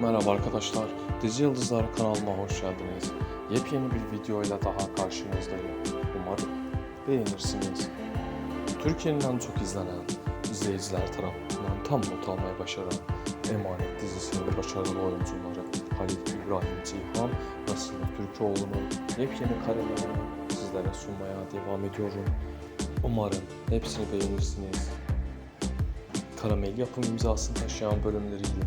Merhaba arkadaşlar, Dizi Yıldızlar kanalıma hoş geldiniz. Yepyeni bir videoyla daha karşınızdayım. Umarım beğenirsiniz. Türkiye'nin en çok izlenen, izleyiciler tarafından tam not almayı başaran Emanet dizisinin başarılı oyuncuları Halil İbrahim Ceyhan ve Sıla Türkoğlu'nun yepyeni karelerini sizlere sunmaya devam ediyorum. Umarım hepsini beğenirsiniz. Karamel yapım imzasını taşıyan bölümleriyle